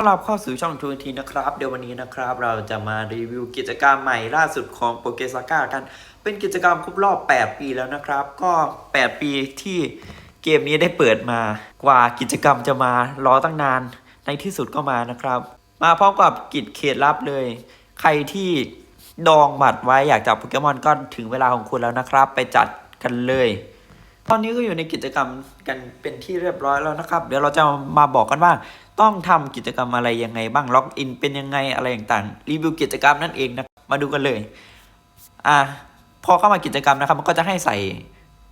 ต้อนรับเข้าสู่ช่องทูนทีนะครับ เดี๋ยววันนี้นะครับเราจะมารีวิวกิจกรรมใหม่ล่าสุดของโปเกซาก้ากัน เป็นกิจกรรมครบรอบ 8 ปีแล้วนะครับ ก็ 8 ปีที่เกมนี้ได้เปิดมากว่ากิจกรรมจะมารอตั้งนานในที่สุดก็มานะครับ มาพร้อมกับกิจเขตลับเลย ใครที่ดองบัตรไว้อยากจับโปเกมอนก็ถึงเวลาของคุณแล้วนะครับ ไปจัดกันเลย ตอนนี้ก็อยู่ในกิจกรรมกันเป็นที่เรียบร้อยแล้วนะครับ เดี๋ยวเราจะมาบอกกันว่า ต้องทำกิจกรรมอะไรยังไงบ้างล็อกอินเป็นยังไงอะไรต่างๆรีวิวกิจกรรมนั่นเองนะมาดูกันเลยอะพอเข้ามากิจกรรมนะครับ มันก็จะให้ใส่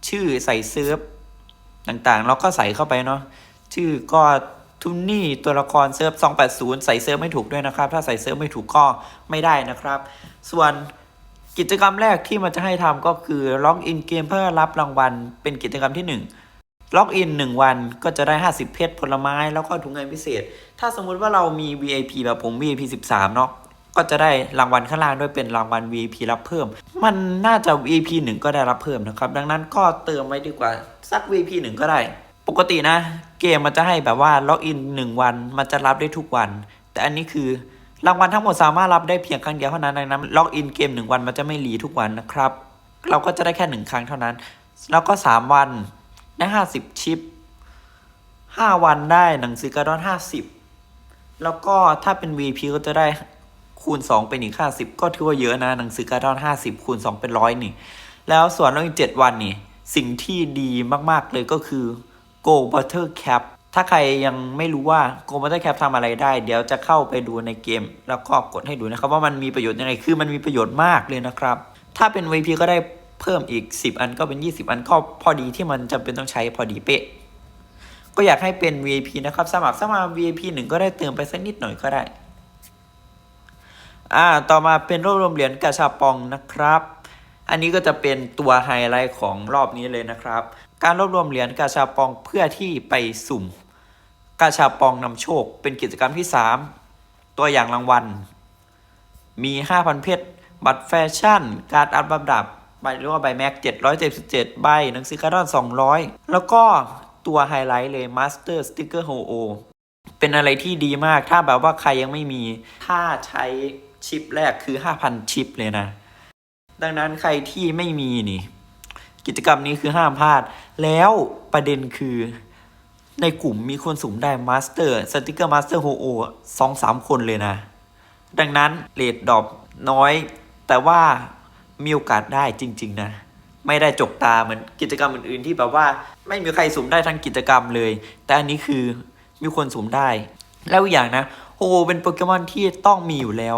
ชื่อใส่เซิร์ฟต่างๆแล้วก็ใส่เข้าไปเนาะชื่อก็ทุนนี่ตัวละครเซิร์ฟ280 ใส่เซิร์ฟไม่ถูกด้วยนะครับ ถ้าใส่เซิร์ฟไม่ถูกก็ไม่ได้นะครับ ส่วน กิจกรรมแรกที่มันจะให้ทำก็คือล็อกอินเกมเพื่อรับรางวัล เป็นกิจกรรมที่หนึ่งล็อกอิน 1 วันก็จะได้ 50 เพชรผลไม้แล้วก็ถุงเงินพิเศษ ถ้าสมมุติว่าเรามี VIP แบบผม VIP 13 เนาะก็จะได้รางวัลข้างล่างด้วยเป็นรางวัล VIP รับเพิ่ม มันน่าจะ VIP 1 ก็ได้รับเพิ่มนะครับ ดังนั้นก็เติมไว้ดีกว่าสัก VIP 1 ก็ได้ ปกตินะ เกมมันจะให้แบบว่าล็อกอิน 1 วัน มันจะรับได้ทุกวัน แต่อันนี้คือ รางวัลทั้งหมดสามารถรับได้เพียงครั้งเดียวเท่านั้นดังนั้นล็อกอินเกม1วันมันจะไม่รีทุกวันนะครับ เราก็จะได้แค่หนึ่งครั้งเท่านั้น แล้วก็3วันได้ห้าสิบชิปห้าวันได้หนังสือการ์ดอนห้าสิบแล้วก็ถ้าเป็น VP ก็จะได้คูณสองเป็นอีกห้าสิบก็ถือว่าเยอะนะ หนังสือการ์ดอนห้าสิบคูณสองเป็นร้อยนี่ แล้วส่วนเรื่องอีกเจ็ดวันนี่ สิ่งที่ดีมากๆเลยก็คือ Go Butter Cap ถ้าใครยังไม่รู้ว่า Go Butter Cap ทำอะไรได้ เดี๋ยวจะเข้าไปดูในเกม แล้วก็กดให้ดูนะครับว่ามันมีประโยชน์ยังไง คือมันมีประโยชน์มากเลยนะครับ ถ้าเป็น VP ก็ได้เพิ่มอีก 10 อันก็เป็น 20 อันก็พอดีที่มันจำเป็นต้องใช้พอดีเป๊ะ ก็อยากให้เป็น VIP นะครับ สมัครสมัคร VIP หนึ่งก็ได้เติมไปสักนิดหน่อยก็ได้ อ่า ต่อมาเป็นรวบรวมเหรียญกาชาปองนะครับ อันนี้ก็จะเป็นตัวไฮไลท์ของรอบนี้เลยนะครับ การรวบรวมเหรียญกาชาปองเพื่อที่ไปสุ่ม กาชาปองนำโชคเป็นกิจกรรมที่ 3 ตัวอย่างรางวัล มี 5,000 เพชร บัตรแฟชั่น การ์ดอัพลำดับใบเรียกว่าใบแม็ก 777 ใบ หนังสือการ์ดอน200 แล้วก็ตัวไฮไลท์เลย Master Sticker h o o เป็นอะไรที่ดีมากถ้าแบบว่าใครยังไม่มี ถ้าใช้ชิปแรกคือ 5,000 ชิปเลยนะ ดังนั้นใครที่ไม่มีนี่ กิจกรรมนี้คือห้ามพลาด แล้วประเด็นคือ ในกลุ่มมีคนสุ่มได้มาสเตอร์สติกเกอร์มาสเตอร์โฮโอสองสามคนเลยนะ ดังนั้นเลดดรอปน้อย แต่ว่ามีโอกาสได้จริง ๆ นะ ไม่ได้จกตาเหมือนกิจกรรมอื่น ๆ ที่แบบว่าไม่มีใครสุ่มได้ทั้งกิจกรรมเลย แต่อันนี้คือมีคนสุ่มได้ แล้วอย่างนะโฮโอเป็นโปเกมอนที่ต้องมีอยู่แล้ว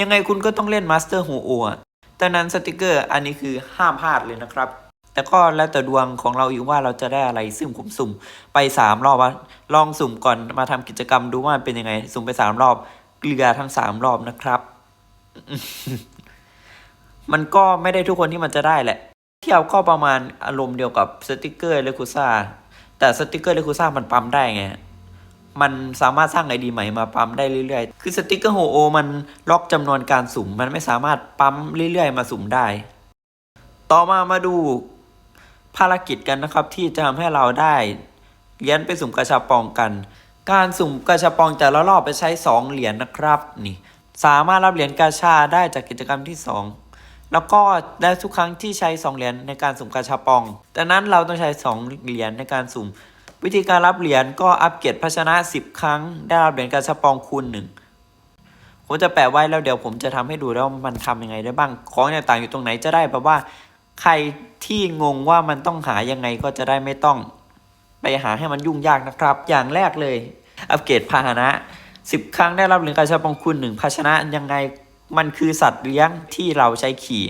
ยังไงคุณก็ต้องเล่นมาสเตอร์โฮโออะดังนั้นสติกเกอร์อันนี้คือห้ามพลาดเลยนะครับ แต่ก็แล้วแต่ดวงของเราอีกว่าเราจะได้อะไรซึ่งผมสุ่มไปสามรอบว่าลองสุ่มก่อนมาทำกิจกรรมดูว่ามันเป็นยังไง สุ่มไปสามรอบเกลือทั้งสามรอบนะครับ มันก็ไม่ได้ทุกคนที่มันจะได้แหละ เที่ยวก็ประมาณอารมณ์เดียวกับสติกเกอร์เลคูซ่าแต่สติกเกอร์เลคูซ่ามันปั๊มได้ไงมันสามารถสร้างไอดีใหม่มาปั๊มได้เรื่อยๆ คือสติกเกอร์โฮโอมันล็อกจำนวนการสุ่ม มันไม่สามารถปั๊มเรื่อยๆ มาสุ่มได้ ต่อมามาดู ภารกิจกันนะครับที่จะทำให้เราได้เหรียญไปสุ่มกระชับปองกัน การสุ่มกระชับปองแต่ละรอบไปใช้ 2 เหรียญนะครับนี่สามารถรับเหรียญกาชาได้จากกิจกรรมที่ 2 แล้วก็ได้ทุกครั้งที่ใช้ 2 เหรียญในการสุ่มกาชาปองดังนั้นเราต้องใช้ 2 เหรียญในการสุ่ม วิธีการรับเหรียญก็อัปเกรดภาชนะ 10 ครั้ง ได้รับเหรียญกาชาปองคูณหนึ่งผมจะแปะไว้แล้วเดี๋ยวผมจะทำให้ดูแล้วมันทำยังไงได้บ้าง ของต่างๆอยู่ตรงไหนจะได้แบบว่า ใครที่งงว่ามันต้องหายังไงก็จะได้ไม่ต้อง ไปหาให้มันยุ่งยากนะครับ อย่างแรกเลย อัปเกรดพาหนะสิบครั้งได้รับเหรียญกาชาปองคุณหนึ่งภาชนะยังไงมันคือสัตว์เลี้ยงที่เราใช้ขี่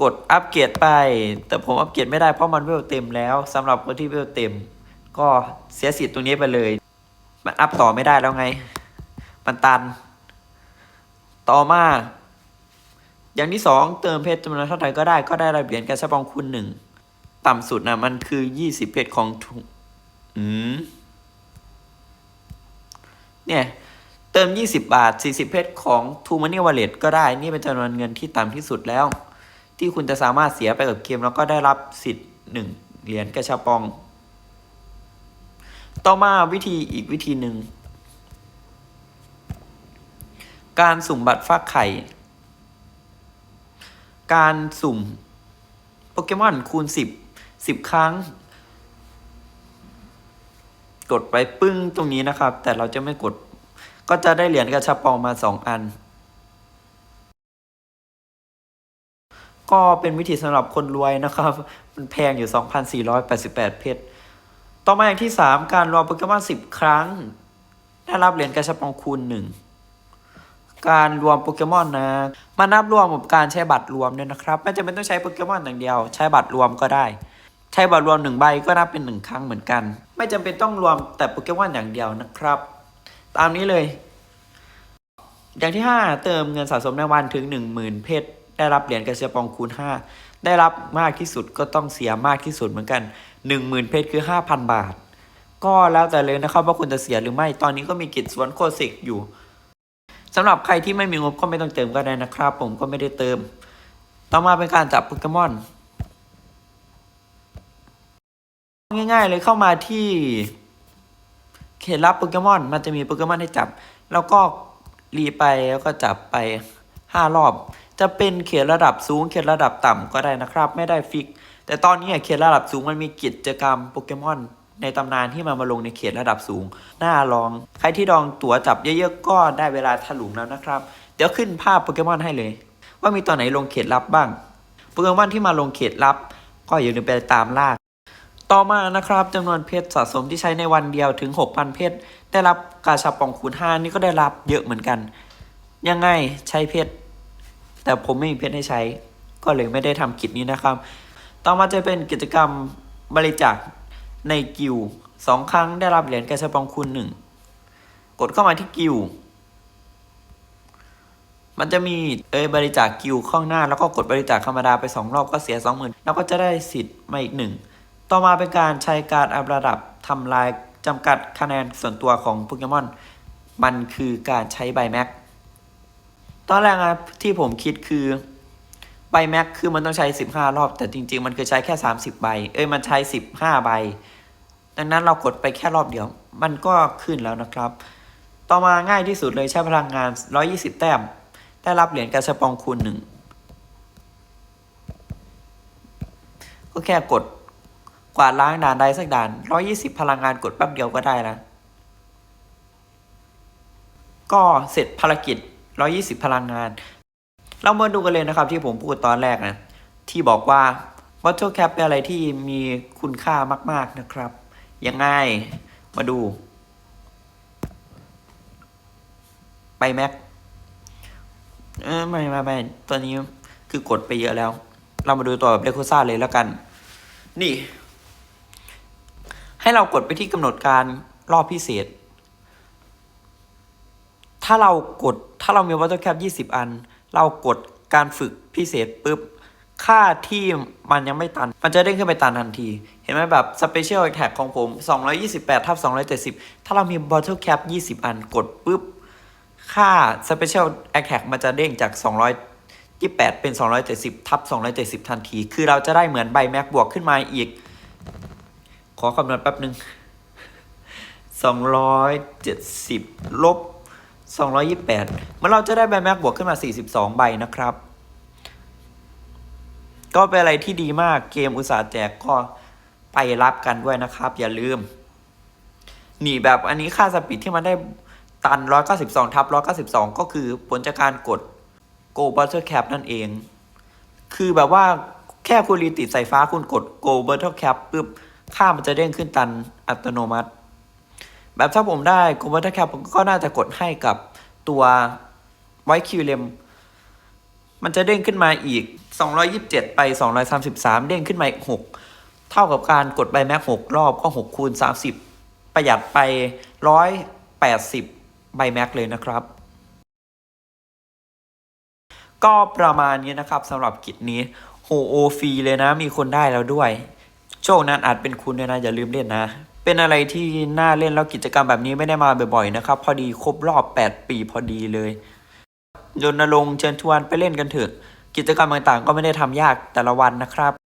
กดอัปเกรดไป แต่ผมอัปเกรดไม่ได้เพราะมันเวลเต็มแล้วสำหรับคนที่เวลเต็ม ก็เสียสิทธิ์ตรงนี้ไปเลย มันอัพต่อไม่ได้แล้วไง มันตัน ต่อมา อย่างที่สองเติมเพชรจำนวนเท่าไหร่ก็ได้ก็ได้รับเหรียญกระชับปองคูณหนึ่งต่ำสุดนะมันคือยี่สิบเพชรของทุกอืมเนี่ยเติมยี่สิบาทสี่สิบเพชรของทูมันนี่วอลเล็ตก็ได้ นี่เป็นจำนวนเงินที่ต่ำที่สุดแล้ว ที่คุณจะสามารถเสียไปกับเกมแล้วก็ได้รับสิทธิ์หนึ่งเหรียญกระชับปอง ต่อมาวิธีอีกวิธีหนึ่ง การสุ่มบัตรฟักไข่ การสุ่มโปเกมอนคูณสิบสิบครั้ง กดไปปึ้งตรงนี้นะครับ แต่เราจะไม่กด ก็จะได้เหรียญกระชับปองมาสองอัน ก็เป็นวิธีสำหรับคนรวยนะครับ มันแพงอยู่ 2,488 เพชรต่อมาอย่างที่ 3 การรวมโปเกมอน10 ครั้ง ได้รับเหรียญกระชับปองคูณ1 การรวมโปเกมอนนะ มานับรวมกับการใช้บัตรรวมเนี่ยนะครับไม่จำเป็นต้องใช้โปเกมอนอย่างเดียว ใช้บัตรรวมก็ได้ ใช้บัตรรวมหนึ่งใบก็นับเป็นหนึ่งครั้งเหมือนกัน ไม่จำเป็นต้องรวมแต่โปเกมอนอย่างเดียวนะครับ ตามนี้เลย อย่างที่ 5 เติมเงินสะสมในวันถึง 10,000 เพชรได้รับเหรียญกระเชียปองคูณ 5 ได้รับมากที่สุดก็ต้องเสียมากที่สุดเหมือนกัน 10,000 เพชรคือ 5,000 บาท ก็แล้วแต่เลยนะครับว่าคุณจะเสียหรือไม่ตอนนี้ก็มีกิจสวนโคสิกอยู่ สำหรับใครที่ไม่มีงบก็ไม่ต้องเติมก็ได้นะครับ ผมก็ไม่ได้เติม ต่อมาเป็นการจับโปเกมอน ง่ายๆเลยเข้ามาที่เขตรับโปเกมอน มันจะมีโปเกมอนให้จับ แล้วก็รีไปแล้วก็จับไปห้ารอบ จะเป็นเขตระดับสูง เขตระดับต่ำก็ได้นะครับ ไม่ได้ฟิก แต่ตอนนี้เขตระดับสูงมันมีกิจกรรมโปเกมอน ในตำนานที่มันมาลงในเขตระดับสูง น่าลอง ใครที่ดองตั๋วจับเยอะๆก็ได้เวลาถลุงแล้วนะครับ เดี๋ยวขึ้นภาพโปเกมอนให้เลย ว่ามีตัวไหนลงเขตลับบ้าง โปเกมอนที่มาลงเขตลับ ก็อย่าลืมไปตามล่าต่อมานะครับจำนวนเพชรสะสมที่ใช้ในวันเดียวถึง 6,000 เพชรได้รับกาชาปองคูณ5นี่ก็ได้รับเยอะเหมือนกัน ยังไงใช้เพชรแต่ผมไม่มีเพชรให้ใช้ ก็เลยไม่ได้ทำกิจนี้นะครับ ต่อมาจะเป็นกิจกรรมบริจาค ในกิวสองครั้งได้รับเหรียญกาชปองคูณหนึ่งกดเข้ามาที่กิวมันจะมีเอยบริจาคกิวข้างหน้า แล้วก็กดบริจาคธรรมดาไปสองรอบก็เสียสองหมื่นแล้วก็จะได้สิทธิ์มาอีกหนึ่งต่อมาเป็นการใช้การอัพระดับทำลายจำกัดคะแนนส่วนตัวของโปเกมอน มันคือการใช้ใบแม็กตอนแรกนะที่ผมคิดคือใบแม็กคือมันต้องใช้ 15 รอบ แต่จริง ๆ มันคือใช้แค่ 30 ใบ เอ้ยมันใช้ 15 ใบ ดังนั้นเรากดไปแค่รอบเดียว มันก็ขึ้นแล้วนะครับ ต่อมาง่ายที่สุดเลยใช้พลังงาน 120 แต้ม ได้รับเหรียญกระชับปองคูณหนึ่งก็แค่กดกวาดล้างด่านใดสักด่าน 120 พลังงานกดแป๊บเดียวก็ได้นะก็เสร็จภารกิจ 120 พลังงาน เรามาดูกันเลยนะครับที่ผมพูดตอนแรกนะ ที่บอกว่า Bottle Cap เป็นอะไรที่มีคุณค่ามาก ๆ นะครับ ยังไง มาดู ไปแม็กเออไม่ไม่ไม่ตัวนี้คือกดไปเยอะแล้ว เรามาดูตัวแบบเลโคซ่าเลยแล้วกัน นี่ ให้เรากดไปที่กำหนดการรอบพิเศษ ถ้าเรากดถ้าเรามีวัตถุแคป20 อัน เรากดการฝึกพิเศษปุ๊บ ค่าที่มันยังไม่ตัน มันจะเด้งขึ้นไปตันทันที เห็นไหมแบบ Special Attack ของผม 228ทับ270 ถ้าเรามี Bottle Cap 20 อันกดปุ๊บ ค่า Special Attack มันจะเด้งจาก 228 เป็น 270ทับ270 ทันที คือเราจะได้เหมือนใบแม็กบวกขึ้นมาอีก ขอคำนวณแป๊บหนึ่ง270 ลบ 228 เมื่อเราจะได้ใบแม็กบวกขึ้นมา 42 ใบนะครับ ก็เป็นอะไรที่ดีมากเกมอุตสาห์แจกก็ไปรับกันด้วยนะครับ อย่าลืม นี่แบบอันนี้ค่าสปีดที่มันได้ตัน 192 ทับ 192 ก็คือผลจากการกด Go Butter Cap นั่นเอง คือแบบว่าแค่คุณรีติดสายฟ้าคุณกด Go Butter Cap ปุ๊บค่ามันจะเด้งขึ้นตันอัตโนมัติ แบบถ้าผมได้ Go Butter Cap ก็น่าจะกดให้กับตัวไวคิวเลมมันจะเด้งขึ้นมาอีก 227 ไป 233 เด้งขึ้นมาอีก6เท่ากับการกดใบแม็ก6รอบก็ 6 คูณ 30 ประหยัดไป 180 ใบแม็กเลยนะครับ ก็ประมาณนี้นะครับสำหรับกิจนี้โฮโอฟรีเลยนะ มีคนได้แล้วด้วย โชคนั้นอาจเป็นคุณด้วยนะ อย่าลืมเล่นนะ เป็นอะไรที่น่าเล่นแล้วกิจกรรมแบบนี้ไม่ได้มาบ่อยๆนะครับ พอดีครบรอบ 8 ปีพอดีเลยรณรงค์เชิญชวนไปเล่นกันเถอะ กิจกรรมต่างๆ ก็ไม่ได้ทำยากแต่ละวันนะครับ